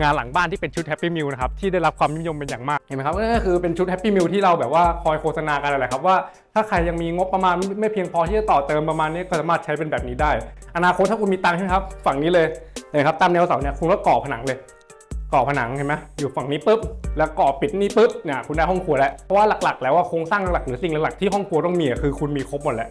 งานหลังบ้านที่เป็นชุดแฮปปี้มิลนะครับที่ได้รับความนิยมเป็นอย่างมากเห็นไหมครับก็คือเป็นชุดแฮปปี้มิลที่เราแบบว่าคอยโฆษณากันนั่นแหละครับว่าถ้าใครยังมีงบประมาณไม่เพียงพอที่จะต่อเติมประมาณนี้ก็สามารถใช้เป็นแบบนี้ได้ อนาคตถ้าคุณมีตังค์ใช่ไหมครับฝั่งนี้เลยเห็นไหมครับตามแนวเสาเนี่ยคุณก็ก่อผนังเลยก่อผนังเห็นไหมอยู่ฝั่งนี้ปุ๊บแล้วก่อปิดนี่ปุ๊บเนี่ยคุณได้ห้องครัวแล้วเพราะว่าหลักๆ แล้วว่าโครงสร้างหลักหรือสิ่งหลักๆที่ห้องครัวต้องมีคือคุณมีครบหมดแล้ว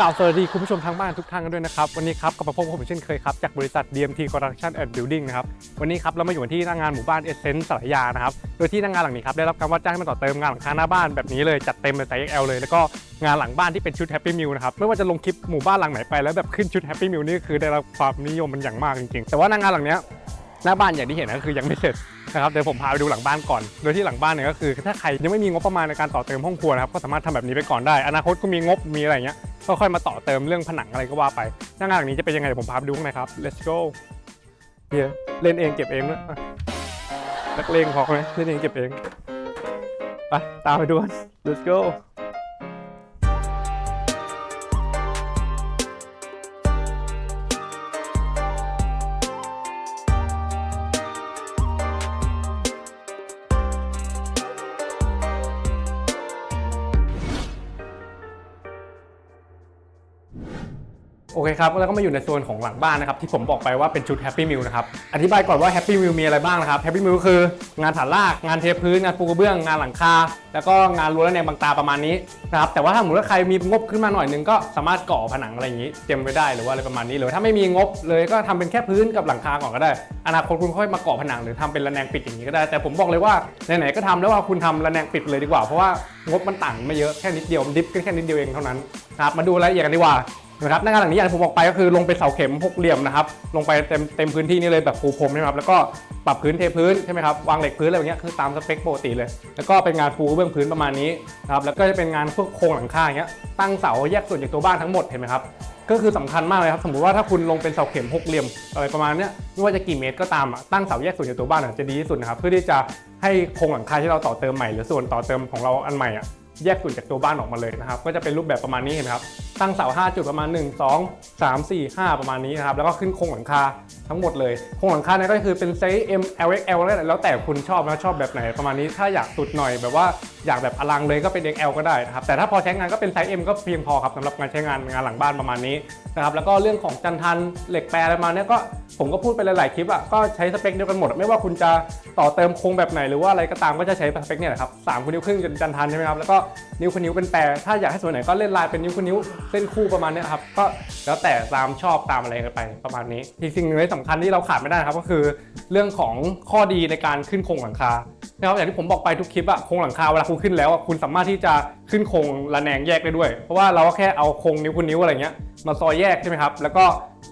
กล่าวสวัสดีคุณผู้ชมทางบ้านทุกท่านกันด้วยนะครับ วันนี้ครับกับพบกับผมเช่นเคยครับ จากบริษัท DMT Construction and Building นะครับ วันนี้ครับเรามาอยู่ที่หน้างานหมู่บ้าน Essence สารยานะครับ โดยที่หน้างานหลังนี้ครับได้รับการว่าจ้างให้มาต่อเติมงานหลังคาหน้าบ้านแบบนี้เลยจัดเต็มเป็นไซส์ XL เลยแล้วก็งานหลังบ้านที่เป็นชุด Happy Meal นะครับไม่ว่าจะลงคลิปหมู่บ้านหลังไหนไปแล้วแบบขึ้นชุด Happy Meal นี่คือได้รับความนิยมมันอย่างมากจริงๆแต่ว่าหน้างานหลังเนี้ย หน้าบ้านอย่างที่เห็นก็คือยังไม่เสร็จนะครับเดี๋ยวผมพาไปดูหลังบ้านก่อนโดยที่หลังบ้านเนี่ยก็คือ ถ้าใครยังไม่มีงบประมาณในการต่อเติมห้องครัวนะครับก็สามารถทำแบบนี้ไปก่อนได้ อนาคตก็มีงบมีอะไรเงี้ยก็ค่อยมาต่อเติมเรื่องผนังอะไรก็ว่าไปหน้างานหลังนี้จะเป็นยังไงเดี๋ยวผมพาไปดูข้างในครับ let's go เฮียเล่นเองเก็บเองด้วยอะนักเลงพอไหมเล่นเองเก็บเองไปตามไปดูกัน let's go โอเคครับแล้วก็มาอยู่ในโซนของหลังบ้านนะครับที่ผมบอกไปว่าเป็นชุด Happy Meal นะครับอธิบายก่อนว่า Happy Meal มีอะไรบ้างนะครับ Happy Meal คืองานฐานรากงานเทพื้นงานปูกระเบื้องงานหลังคา แล้วก็งานรั้วและแนวบางตาประมาณนี้นะครับแต่ว่าถ้าสมมติว่าใครมีงบขึ้นมาหน่อยนึงก็สามารถก่อผนังอะไรอย่างนี้เตรียมไว้ได้หรือว่าอะไรประมาณนี้หรือถ้าไม่มีงบเลยก็ทำเป็นแค่พื้นกับหลังคาก่อนก็ได้ อนาคตคุณค่อยมาก่อผนังหรือทำเป็นระแนงปิดอย่างนี้ก็ได้ แต่ผมบอกเลยว่าไหนๆก็ทำแล้วว่าคุณทำระแนงปิดเลยดีกว่าเพราะว่างบมันต่างไม่เยอะแค่นิดเดียวดิฟแค่นิดเดียวเองเท่านั้นครับมาดูรายละเอียดกันดีกว่า นะครับหน้างานหลังนี้อย่างที่ผมบอกไปก็คือลงไปเสาเข็มหกเหลี่ยมนะครับลงไปเต็มเต็มพื้นที่นี่เลยแบบปูพรมนะครับแล้วก็ปรับพื้นเทพื้นใช่ไหมครับวางเหล็กพื้นอะไรอย่างเงี้ยคือตามสเปคปกติเลย แล้วก็เป็นงานปูเบื้องพื้นประมาณนี้นะครับแล้วก็จะเป็นงานพวกโครงหลังคาอย่างเงี้ยตั้งเสาแยกส่วนจากตัวบ้านทั้งหมดเห็นไหมครับก็คือสำคัญมากเลยครับสมมติว่าถ้าคุณลงเป็นเสาเข็มหกเหลี่ยมอะไรประมาณเนี้ยไม่ว่าจะกี่เมตรก็ตามอะตั้งเสาแยกส่วนจากตัวบ้านจะดีที่สุดนะครับเพื่อที่จะให้โครงหลังคาที่เราต่อเติมใหม่หรือส่วนต่อเติมของเราอันใหม่อะ แยกส่วนจากตัวบ้านออกมาเลยนะครับ ก็จะเป็นรูปแบบประมาณนี้เห็นไหมครับ ตั้งเสา 5 จุดประมาณ 1 2 3 4 5 ประมาณนี้นะครับ แล้วก็ขึ้นโครงหลังคา ทั้งหมดเลยโครงหลังคาเนี่ยก็คือเป็นไซส์ M L X L แล้วแต่แล้วแต่คุณชอบนะชอบแบบไหนประมาณนี้ถ้าอยากสุดหน่อยแบบว่าอยากแบบอลังเลยก็เป็น XL ก็ได้นะครับแต่ถ้าพอใช้งานก็เป็นไซส์ M ก็เพียงพอครับสำหรับงานใช้งานงานหลังบ้านประมาณนี้นะครับแล้วก็เรื่องของจันทันเหล็กแปรอะไรมาเนี่ยก็ผมก็พูดไปหลาย ๆ คลิปอะก็ใช้สเปคเดียวกันหมด ไม่ว่าคุณจะต่อเติมโครงแบบไหนหรือว่าอะไรก็ตามก็จะใช้สเปคเนี่ยแหละครับสามคุณนิ้วครึ่งจนจันทันใช่ไหมครับแล้วก็นิ้วคุณนิ้วเป็นแปรถ้าอยากให้ส่วนไหนก็เล่นลายเป็นนิ้วคุณนิ้วเส้นคู่ประมาณนี้ครับก็แล้วแต่ตามชอบตามอะไรกันไปประมาณนี้ที่สิ่งหนึ่งที่สำคัญที่เราขาดไม่ได้นะครับก็คือ เรื่องของข้อดีในการขึ้นโครงหลังคานะครับอย่างที่ผมบอกไปทุกคลิปอะโครงหลังคาเวลาคุณขึ้นแล้วอะคุณสามารถที่จะขึ้นโครงระแนงแยกได้ด้วย เพราะว่าเราก็แค่เอาโครงนิ้วคุณนิ้วอะไรเงี้ยมาซอยแยกใช่ไหมครับแล้วก็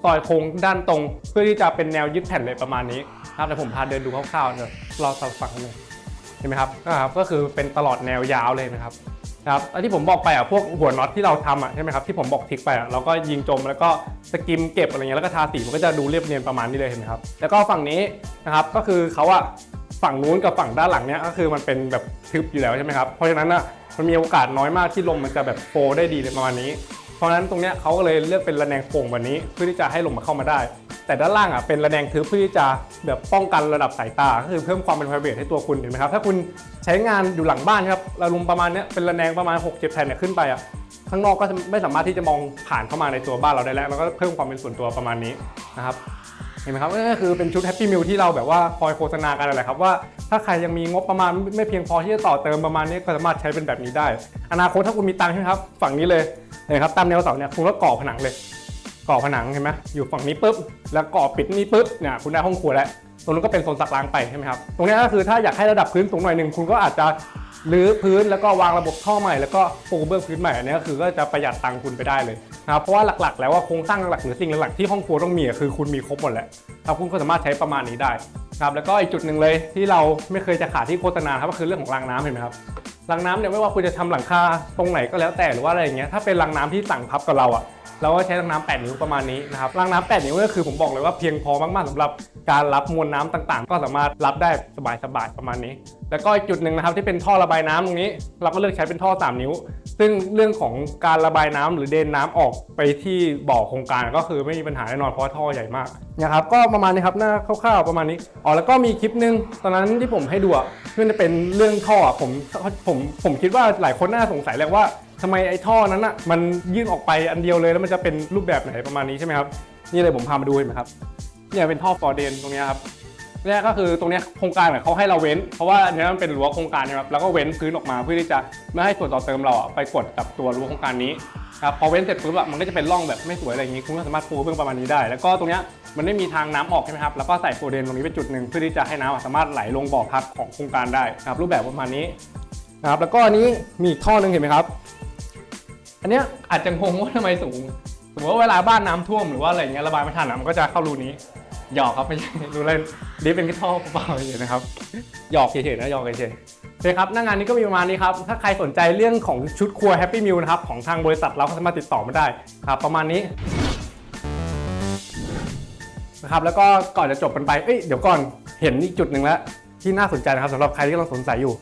ซอยโครงด้านตรง เพื่อที่จะเป็นแนวยึดแผ่นเลยประมาณนี้ครับเดี๋ยวผมพาเดินดูคร่าวๆเนอะเราฟังกันเลยเห็นไหมครับก็คือเป็นตลอดแนวยาวเลยนะครับ ครับที่ผมบอกไปอะพวกหัวน็อตที่เราทำอะใช่ไหมครับที่ผมบอกทิกไปอะเราก็ยิงจมแล้วก็สกิมเก็บอะไรเงี้ยแล้วก็ทาสีมันก็จะดูเรียบเนียนประมาณนี้เลยเห็นไหมครับแล้วก็ฝั่งนี้นะครับก็คือเขาอะฝั่งนู้นกับฝั่งด้านหลังเนี้ยก็คือมันเป็นแบบทึบอยู่แล้วใช่ไหมครับเพราะฉะนั้นอะมันมีโอกาสน้อยมากที่ลมมันจะแบบโฟได้ดีประมาณนี้ เพราะฉะนั้นตรงเนี้ยเขาก็เลยเลือกเป็นระแนงโป่งแบบนี้เพื่อที่จะให้ลมมาเข้ามาได้ แต่ด้านล่างอะเป็นระแนงทึบเพื่อที่จะแบบป้องกันระดับสายตา ก็คือเพิ่มความเป็น private ให้ตัวคุณเห็นไหมครับ ถ้าคุณใช้งานอยู่หลังบ้านครับระลุมประมาณเนี้ยเป็นระแนงประมาณ6 7แผ่นเนี่ยขึ้นไปอะข้างนอกก็จะไม่สามารถที่จะมองผ่านเข้ามาในตัวบ้านเราได้แล้วแล้วก็เพิ่มความเป็นส่วนตัวประมาณนี้นะครับเห็นไหมครับก็คือเป็นชุดแฮปปี้มิลที่เราแบบว่าคอยโฆษณากันนั่นแหละครับว่าถ้าใครยังมีงบประมาณไม่เพียงพอที่จะต่อเติมประมาณนี้ก็สามารถใช้เป็นแบบนี้ได้ อนาคตถ้าคุณมีตังค์ใช่ไหมครับฝั่งนี้เลยเห็นไหมครับตามแนวเสาเนี่ยคุณก็ก่อผนังเลย ก่อผนังเห็นไหมอยู่ฝั่งนี้ปุ๊บ แล้วก่อปิดนี่ปุ๊บเนี่ยคุณได้ห้องครัวแล้ว ตรงนู้นก็เป็นโซนซักล้างไปใช่ไหมครับ ตรงนี้ก็คือถ้าอยากให้ระดับพื้นสูงหน่อยหนึ่งคุณก็อาจจะรื้อพื้นแล้วก็วางระบบท่อใหม่แล้วก็ปูเบื้องพื้นใหม่อันนี้ก็คือก็จะประหยัดตังค์คุณไปได้เลยนะครับเพราะว่าหลักๆ แล้วว่าโครงสร้างหลักๆหรือสิ่งหลักๆที่ห้องครัวต้องมีคือคุณมีครบหมดแล้วครับคุณก็สามารถใช้ประมาณนี้ได้ครับแล้วก็อีกจุดหนึ่งเลยที่เราไม่เคยจะขาดที่โฆษณาครับก็คือเรื่องของรางน้ำเห็นไหมครับรางน้ำเนี่ยไม่ว่าคุณจะทำหลังคาตรงไหนก็แล้วแต่หรือว่าอะไรอย่างเงี้ยถ้าเป็นรางน้ำที่สั่งพับกับเราอะ เราก็ใช้รางน้ำ8นิ้วประมาณนี้นะครับรางน้ำ8นิ้วก็คือผมบอกเลยว่าเพียงพอมากๆสำหรับการรับมวลน้ำต่างๆ ก็สามารถรับได้สบายๆประมาณนี้ แล้วก็อีกจุดหนึ่งนะครับที่เป็นท่อระบายน้ำตรงนี้ เราก็เลือกใช้เป็นท่อ 3 นิ้ว ซึ่งเรื่องของการระบายน้ำหรือเดนน้ำออกไปที่บ่อโครงการก็คือไม่มีปัญหาแน่นอนเพราะว่าท่อใหญ่มากนะครับก็ประมาณนี้ครับหน้าคร่าวๆประมาณนี้อ๋อแล้วก็มีคลิปหนึงตอนนั้นที่ผมให้ดูอะที่มันจะเป็นเรื่องท่อผมผมผมคิดว่าหลายคนน่าสงสัยแหละว่า ทำไมไอ้ท่อนั้นอะมันยื่นออกไปอันเดียวเลยแล้วมันจะเป็นรูปแบบไหนประมาณนี้ใช่ไหมครับนี่เลยผมพามาดูเห็นไหมครับเนี่ยเป็นท่อฟอร์เดนตรงนี้ครับเนี่ยก็คือตรงนี้โครงการเนี่ยเขาให้เราเว้น เพราะว่าอันเนี้ยมันเป็นรั้วโครงการนะครับแล้วก็เว้นพื้นออกมาเพื่อที่จะไม่ให้ส่วนต่อเติมเราไปกดกับตัวรั้วโครงการนี้ครับพอเว้นเสร็จปุ๊บอะมันก็จะเป็นร่องแบบไม่สวยอะไรอย่างงี้ คุณก็สามารถปูเบื้องประมาณนี้ได้ แล้วก็ตรงนี้มันไม่มีทางน้ำออกใช่ไหมครับ แล้วก็ใส่โฟเดนตรงนี้เป็นจุดหนึ่งเพื่อที่จะให้น้ำสามารถไหลลงบ่อพักของโครงการได้ครับรูปแบบประมาณนี้นะครับแล้วก็อันนี้มีอีกท่อหนึงเห็นไหมครับ อันเนี้ยอาจจะงงว่าทำไมสูง สมมติว่าเวลาบ้านน้ำท่วมหรือว่าอะไรเงี้ยระบายไม่ทันอะมันก็จะเข้ารูนี้ หยอกครับไม่ใช่ดูเล่นดิฟเป็นแค่ท่อเปล่าๆเฉยๆนะครับ หยอกเฉยๆนะหยอกเฉยๆโอเคครับหน้างานนี้ก็มีประมาณนี้ครับ ถ้าใครสนใจเรื่องของชุดครัว Happy Meal นะครับของทางบริษัทเราก็สามารถติดต่อมาได้ครับประมาณนี้นะครับแล้วก็ก่อนจะจบกันไปเอ้ยเดี๋ยวก่อนเห็นอีกจุดหนึ่งแล้วที่น่าสนใจนะครับสำหรับใครที่กำลังสงสัยอยู่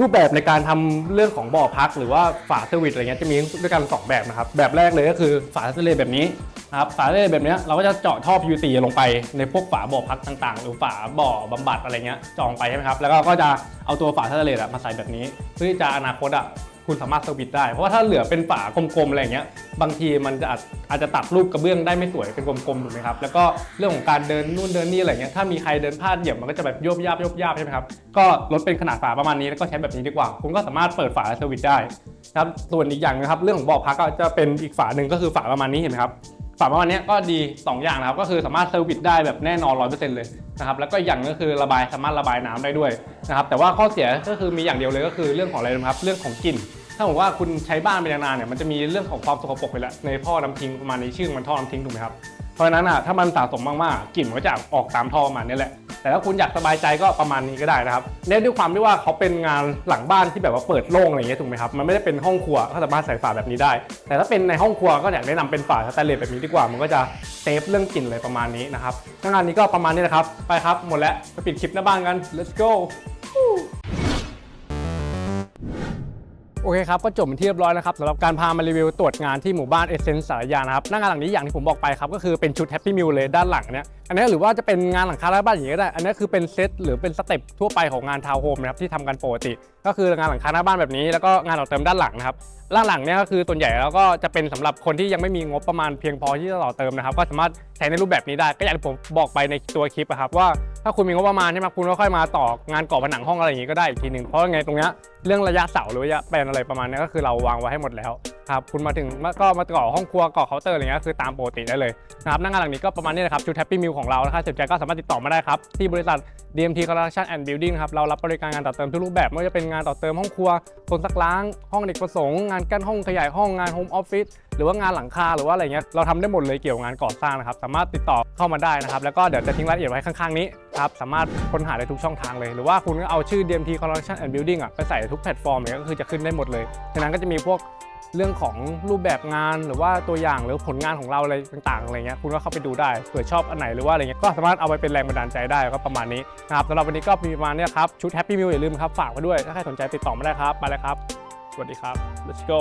รูปแบบในการทำเรื่องของบ่อพัก หรือว่าฝาเซอร์วิสอะไรเงี้ยจะมีด้วยกันสองแบบนะครับ แบบแรกเลยก็คือฝาเซอร์เลแบบนี้นะครับฝาเซอร์เลแบบเนี้ยเราก็จะเจาะท่อ PVC ลงไปในพวกฝาบ่อพักต่างๆ หรือฝาบ่อบำบัดอะไรเงี้ยจองไปใช่ไหมครับแล้วก็ก็จะเอาตัวฝาเซอร์เลมาใส่แบบนี้ เพื่อที่จะอนาคตอะ คุณสามารถเซอร์วิสได้ เพราะว่าถ้าเหลือเป็นฝากลมๆอะไรเงี้ย บางทีมันจะอาจอาจจะตัดรูปกระเบื้องได้ไม่สวยเป็นกลมๆถูกไหมครับ แล้วก็เรื่องของการเดินนู่นเดินนี่อะไรเงี้ย ถ้ามีใครเดินพลาดเหยียบมันก็จะแบบโยบยาบโยบยาบใช่ไหมครับ ก็ลดเป็นขนาดฝาประมาณนี้แล้วก็ใช้แบบนี้ดีกว่า คุณก็สามารถเปิดฝาเซอร์วิสได้ครับ ส่วนอีกอย่างนะครับ เรื่องของบ่อพักก็จะเป็นอีกฝาหนึ่งก็คือฝาประมาณนี้เห็นไหมครับ ฝาประมาณนี้ก็ดี 2 อย่างนะครับ ก็คือสามารถเซอร์วิสได้แบบแน่นอน100%เลยนะครับ แล้วก็อีกอย่างก็คือระบายสามารถระบายน้ำได้ด้วยนะครับ แต่ว่าข้อเสียก็คือมีอย่างเดียวเลยก็คือเรื่องของอะไรนะครับ เรื่องของกลิ่น ถ้าผมว่าคุณใช้บ้านเป็นนานๆเนี่ย มันจะมีเรื่องของความสกปรกไปแล้วในท่อน้ำทิ้งประมาณนี้ชื่อมันท่อน้ำทิ้งถูกไหมครับ เพราะฉะนั้นอะ ถ้ามันสะสมมากๆ กลิ่นมันก็จะออกตามท่อประมาณนี้แหละ แต่ถ้าคุณอยากสบายใจก็ประมาณนี้ก็ได้นะครับเนื่องด้วยความที่ว่าเขาเป็นงานหลังบ้านที่แบบว่าเปิดโล่งอะไรอย่างเงี้ยถูกไหมครับมันไม่ได้เป็นห้องครัวก็สามารถใส่ฝาแบบนี้ได้ แต่ถ้าเป็นในห้องครัวก็อยากแนะนำเป็นฝาสแตนเลสแบบนี้ดีกว่า มันก็จะเซฟเรื่องกลิ่นอะไรประมาณนี้นะครับงานนี้ก็ประมาณนี้นะครับไปครับหมดแล้วไปปิดคลิปหน้าบ้านกัน let's go โอเคครับก็จบเป็นที่เรียบร้อยนะครับสำหรับการพามารีวิวตรวจงานที่หมู่บ้านเอเซนส์สารยานะครับหน้างานหลังนี้อย่างที่ผมบอกไปครับก็คือเป็นชุดแฮปปี้มิลเลยด้านหลังเนี้ยอันนี้หรือว่าจะเป็นงานหลังคาร้าบ้านอย่างนี้ก็ได้ อันนี้คือเป็นเซตหรือเป็นสเต็ปทั่วไปของงานทาวน์โฮมนะครับที่ทำกันปกติ ก็คืองานหลังคาหน้าบ้านแบบนี้ แล้วก็งานต่อเติมด้านหลังนะครับด้านหลังเนี่ยก็คือส่วนใหญ่แล้วก็จะเป็นสำหรับคนที่ยังไม่มีงบประมาณเพียงพอที่จะต่อเติมนะครับก็สามารถใช้ในรูปแบบนี้ได้ก็อย่างที่ผมบอกไปในตัวคลิปอะครับว่า ถ้าคุณมีงบประมาณใช่ไหมคุณก็ค่อยมาต่องานก่อผนังห้องอะไรอย่างงี้ก็ได้อีกทีหนึ่งเพราะไงตรงเนี้ยเรื่องระยะเสาหรือระยะแปลนอะไรประมาณนี้ก็คือเราวางไว้ให้หมดแล้ว ครับคุณมาถึงก็มาก่อห้องครัวก่อเคาน์เตอร์อะไรเงี้ยคือตามปกติได้เลยนะครับหน้างานหลังนี้ก็ประมาณนี้แหละครับชุดแฮปปี้มิลของเรานะครับสนใจก็สามารถติดต่อมาได้ครับ ที่บริษัท DMT Construction and Building ครับเรารับบริการงานต่อเติมทุกรูปแบบไม่ว่าจะเป็นงานต่อเติมห้องครัวโซนซักล้าง ห้องเด็กประสงค์งานกั้นห้องขยายห้องงานโฮมออฟฟิศหรือว่างานหลังคาหรือว่าอะไรเงี้ยเราทำได้หมดเลยเกี่ยวกับงานก่อสร้างนะครับสามารถติดต่อเข้ามาได้นะครับแล้วก็เดี๋ยวจะทิ้งรายละเอียดไว้ข้างๆนี้ครับสามารถค้นหาได้ทุกช่องทางเลย หรือว่าคุณก็เอาชื่อ DMT Construction and Building อะไปใส่ทุกแพลตฟอร์มเนี่ยก็คือจะขึ้นได้หมดเลยในนั้นก็จะมีพวก เรื่องของรูปแบบงานหรือว่าตัวอย่างหรือผลงานของเราอะไรต่างๆอะไรเงี้ยคุณก็เข้าไปดูได้เผื่อชอบอันไหนหรือว่าอะไรเงี้ยก็สามารถเอาไปเป็นแรงบันดาลใจได้ก็ประมาณนี้นะครับสำหรับวันนี้ก็มีประมาณเนี้ยครับชุดแฮปปี้มิวอย่าลืมครับฝากไว้ด้วยถ้าใครสนใจติดต่อมาได้ครับไปเลยครับสวัสดีครับ let's go